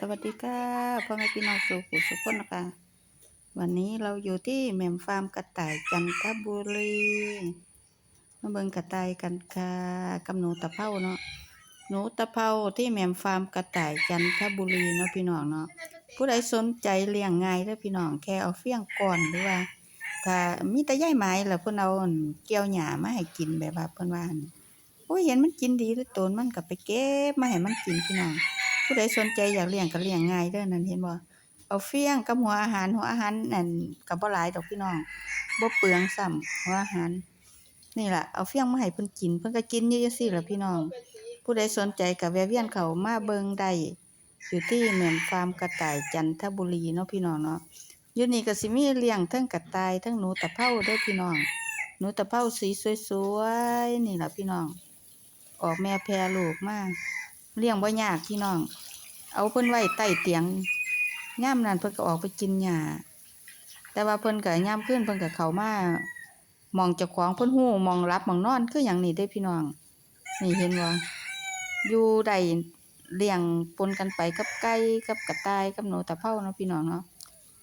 สวัสดีค่ะพ่อแม่พี่น้องสุขุสุขคนนะคะ วันนี้เราอยู่ที่แหม่มฟาร์มกระต่ายจันทบุรีมาเบิ่งกระต่ายกันค่ะกับหนูตะเภาเนาะหนูตะเภาที่แหม่มฟาร์มกระต่ายจันทบุรีเนาะพี่น้องเนาะผู้ใดสนใจเลี้ยงง่ายเด้อพี่น้องแค่เอาเฟี้ยงก่อนหรือว่าถ้ามีแต่ใยไม้ล่ะเพิ่นเอาเกี่ยวหญ้ามาให้กินแบบว่าเพิ่นว่าหั่นโอ้ยเห็นมันกินดีเหลยตนมันก็ไปเก็บมาให้มันกินพี่น้อง ผู้ใดสนใจอยากเลี้ยงก็เลี้ยงง่ายเด้อนั่นเห็นบ่เอาเฟี้ยงกับหัวอาหารหัวอาหารนั่นก็บ่หลายดอกพี่น้องบ่เปลืองซ้ำหัวอาหาร นี่ล่ะเอาเฟี้ยงมาให้เพิ่นกินเพิ่นก็กินอยู่จังซี่ล่ะพี่น้อง ผู้ใดสนใจก็แวะเวียนเข้ามาเบิ่งได้อยู่ที่แหม่มฟาร์มกระต่ายจันทบุรีเนาะพี่น้องเนาะอยู่นี่ก็สิมีเลี้ยงทั้งกระต่ายทั้งหนูตะเภาเด้อพี่น้อง หนูตะเภาสีสวยๆนี่ล่ะพี่น้อง ออกแม่แพรลูกมาก เลี้ยงบ่ยากพี่น้อง เอาเพิ่นไว้ใต้เตียงย่ามนั้นเพิ่นก็ออกไปกินหญ้าแต่ว่าเพิ่นก็ย่ามขึ้นเพิ่นก็เข้ามามองเจ้าของเพิ่นฮู้มองรับมองนอนคือหยังนี่เด้พี่น้อง นี่เห็นบ่อยู่ได้เลี้ยงปนกันไปกับไก่กับกระต่ายกับหนูตะเภาเนาะพี่น้องเนาะ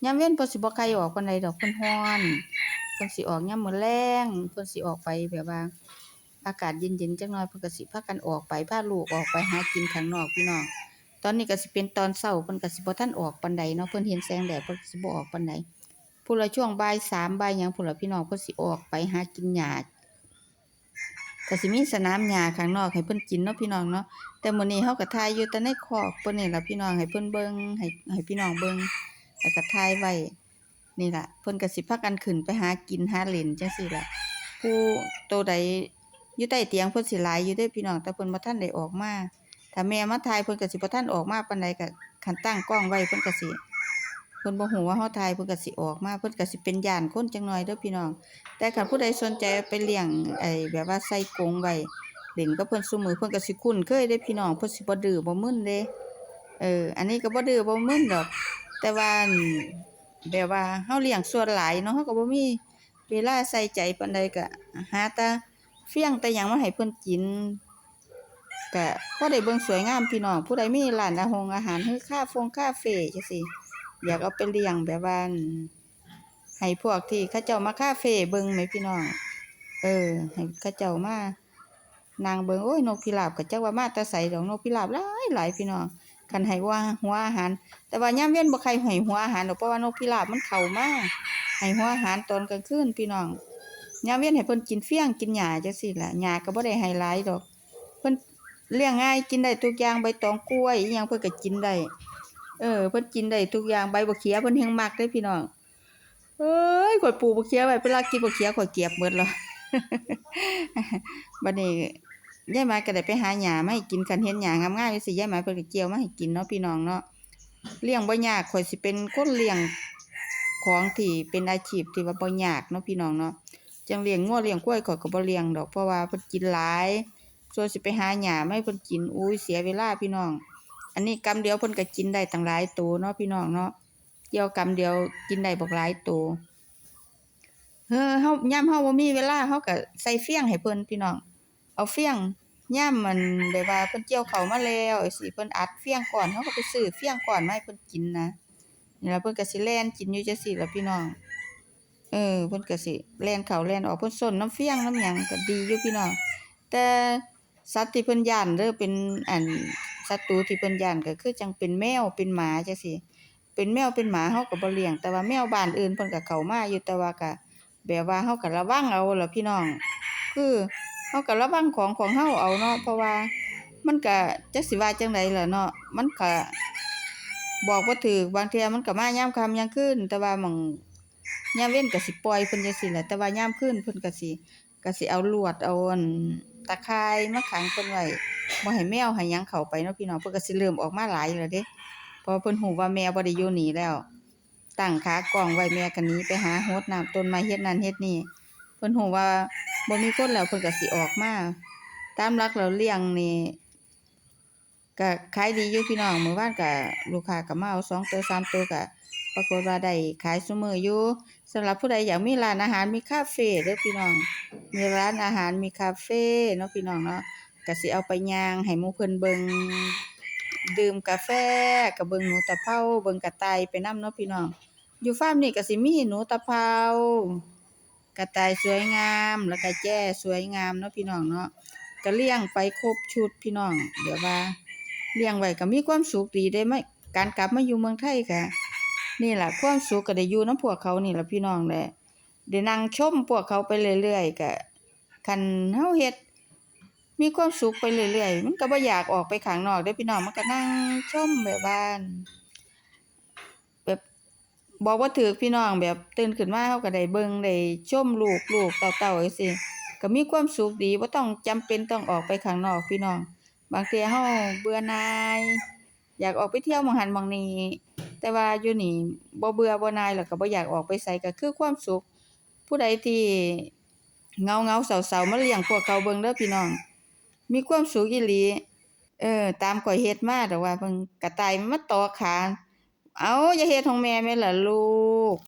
ยามเว้นเพิ่นสิบ่ไกลออกปานใดดอกเพิ่นร้อนเพิ่นสิออกยามมื้อแลงเพิ่นสิออกไปแบบว่า อากาศเย็นๆจักหน่อยเพิ่นก็สิพากันออกไปพาลูกออกไปหากินข้างนอกพี่น้องตอนนี้ก็สิเป็นตอนเช้าเพิ่นก็สิบ่ทันออกปานใดเนาะเพิ่นเห็นแสงแดดเพิ่นสิบ่ออกปานใดพุ่นละช่วงบ่าย3บ่ายหยังพุ่นละพี่น้องเพิ่นสิออกไปหากินหญ้าก็สิมีสนามหญ้าข้างนอกให้เพิ่นกินเนาะพี่น้องเนาะแต่มื้อนี้เฮาก็ถ่ายอยู่แต่ในคอกเพิ่นนี่ล่ะพี่น้องให้เพิ่นเบิ่งให้ให้พี่น้องเบิ่งแล้วก็ถ่ายไว้นี่ล่ะเพิ่นก็สิพากันขึ้นไปหากินหาเล่นจังซี่ล่ะผู้โตใด อยู่ใต้เตียงเพิ่นสิหลายอยู่เด้พี่น้องแต่เพิ่นบ่ทันได้ออกมาถ้าแม่มาถ่ายเพิ่นก็สิบ่ทันออกมาปานใดก็คันตั้งกล้องไว้เพิ่นก็สิเพิ่นบ่ฮู้ว่าเฮาถ่ายเพิ่นก็สิออกมาเพิ่นก็สิเป็นย้านคนจังหน่อยเด้อพี่น้อง แต่คันผู้ใดสนใจไปเลี้ยงไอ้แบบว่าใส่กรงไว้เล่นกับเพิ่นซุมือเพิ่นก็สิคุ้นเคยเด้พี่น้องเพิ่นสิบ่ดื้อบ่มึนเด้เออ อันนี้ก็บ่ดื้อบ่มึนดอก แต่ว่าอั่นแบบว่าเฮาเลี้ยงส่วนหลายเนาะเฮาก็บ่มีเวลาใส่ใจปานใดก็หาแต่ เฟี้ยงแต่ยังมาให้เพิ่นกินก็พอได้เบิ่งสวยงามพี่น้องผู้ใดมีร้านอาหงอาหารคือคาฟงคาเฟจังซี่อยากเอาไปเลี้ยงแบบว่าอั่นให้พวกที่เขาเจ้ามาคาเฟ่เบิ่งแหมพี่น้องเออให้เขาเจ้ามานางเบิ่งโอ้ยนกพิราบก็จักว่ามาแต่ไสดอกนกพิราบหลายหลายพี่น้องคันให้ว่าหัวอาหาร แต่ว่ายามเว้นบ่ใครให้หัวอาหารดอกเพราะว่านกพิราบมันเข้ามาให้หัวอาหารตอนกลางคืนพี่น้อง ยามเว้นให้เพิ่นกินเฟี้ยงกินหญ้าจังซี่ล่ะหญ้าก็บ่ได้ให้หลายดอก เพิ่นเลี้ยงง่ายกินได้ทุกอย่างใบตองกล้วยอิหยังเพิ่นก็กินได้เออเพิ่นกินได้ทุกอย่างใบบักเขียเพิ่นแฮงมักเด้พี่น้องเอ้ยข่อยปลูกบักเขียไว้เวลากินบักเขียข่อยเก็บหมดแล้วบัดนี้ยายหมาก็ได้ไปหาหญ้ามาให้กินคันเห็นหญ้างามๆจังซี่ยายหมาเพิ่นก็เกี่ยวมาให้กินเนาะพี่น้องเนาะเลี้ยงบ่ยากข่อยสิเป็นคนเลี้ยงของที่เป็นอาชีพที่ว่าบ่ยากเนาะพี่น้องเนาะ จังเลี้ยงงัวเลี้ยงควยข้อยก็บ่เลี้ยงดอกเพราะว่าเพิ่นกินหลายส่วนสิไปหาหญ้ามาให้เพิ่นกินอุ้ยเสียเวลาพี่น้อง อันนี้กำเดียวเพิ่นก็กินได้ตั้งหลายโตเนาะพี่น้องเนาะเกี่ยวกำเดียวกินได้บักหลายโตเฮ้อเฮายามเฮาบ่มีเวลาเฮาก็ใส่เฟี้ยงให้เพิ่นพี่น้อง เอาเฟี้ยงยามมันแบบว่าเพิ่นเกี่ยวเข้ามาแล้วสิเพิ่นอัดเฟี้ยงก่อนเฮาก็ไปซื้อเฟี้ยงก่อนมาให้เพิ่นกินนะนี่ล่ะเพิ่นก็สิแล่นกินอยู่จังซี่ล่ะพี่น้อง เออเพิ่นก็สิแล่นเข้าแล่นออกเพิ่นส้นน้ำเฟี้ยงน้ำหยังก็ดีอยู่พี่น้องแต่สัตว์ที่เพิ่นย้านเด้อเป็นอันศัตรูที่เพิ่นย้านก็คือจังเป็นแมวเป็นหมาจังซี่เป็นแมวเป็นหมาเฮาก็บ่เลี้ยง แต่ว่าแมวบ้านอื่นเพิ่นก็เข้ามาอยู่แต่ว่าก็แบบว่าเฮาก็ระวังเอาล่ะพี่น้อง คือเฮาก็ระวังของของเฮาเอาเนาะเพราะว่ามันก็จักสิว่าจังไดล่ะเนาะมันก็บอกบ่ถูกบางเที่ยมันก็มายามค่ำยามคืนแต่ว่าหม้อง ยามเว้นก็สิปล่อยเพิ่นจังซี่แหละแต่ว่ายามคืนเพิ่นก็สิก็สิเอาลวดเอาอันตะข่ายมาขังเพิ่นไว้บ่ให้แมวให้หยังเข้าไปเนาะพี่น้องเพิ่นก็สิเริ่มออกมาหลายแล้วเด้พราะเพิ่นฮู้ว่าแมวบ่ได้อยู่นี่แล้ว ตั้งขากล้องไว้แม่ก็หนีไปหาโหดน้ำต้นไม้เฮ็ดนั่นเฮ็ดนี่เพิ่นฮู้ว่าบ่มีคนแล้วเพิ่นก็สิออกมาตามหลักแล้วเลี้ยงนี่ ก็ขายดีอยู่พี่น้องมื้อวานก็ลูกค้าก็มาเอา2ตัว3ตัวก็ปรากฏว่าได้ขายซุมืออยู่สำหรับผู้ใดอยากมีร้านอาหารมีคาเฟ่เด้อพี่น้อง มีร้านอาหารมีคาเฟ่เนาะพี่น้องเนาะก็สิเอาไปย่างให้หมู่เพิ่นเบิ่งดื่มกาแฟก็เบิ่งหนูตะเภาเบิ่งกระต่ายไปนำเนาะพี่น้อง อยู่ฟาร์มนี่ก็สิมีหนูตะเภากระต่ายสวยงามแล้วก็แจ้สวยงามเนาะพี่น้องเนาะก็เลี้ยงไปครบชุดพี่น้อง เดี๋ยวว่า เลี้ยงไว้ก็มีความสุขดีได้ไหมการกลับมาอยู่เมืองไทยก็นี่แหละความสุขก็ได้อยู่น้ำพวกเขานี่แหละพี่น้องแหละได้นั่งชมพวกเขาไปเรื่อยๆก็คันเฮาเฮ็ดมีความสุขไปเรื่อยๆ มันก็บ่อยากออกไปข้างนอกเด้พี่น้องมันก็นั่งชมแบบว่าน แบบบอกบ่าถูกพี่น้องแบบตื่นขึ้นมาเราก็ได้เบิ่งได้ชมลูกลูกเต้าๆจังซี่ก็มีความสุขดีบ่ต้องจำเป็นต้องออกไปข้างนอกพี่น้อง บางเทีเฮาเบื่อหน่าย อยากออกไปเที่ยวหม้องหันหม้องนี้ แต่ว่าอยู่นี่บ่เบื่อบ่หน่ายแล้วก็บ่อยากออกไปไสก็คือความสุข ผู้ใดที่เหงาเศร้าๆมาเลี้ยงพวกเขาเบิ่งเด้อพี่น้อง มีความสุขอีหลี เออ ตามข้อยเฮ็ดมาดอกว่าเพิ่นกระต่ายมันมาต่อขา เอ้าอย่าเฮ็ดของแม่แม่ล่ะลูก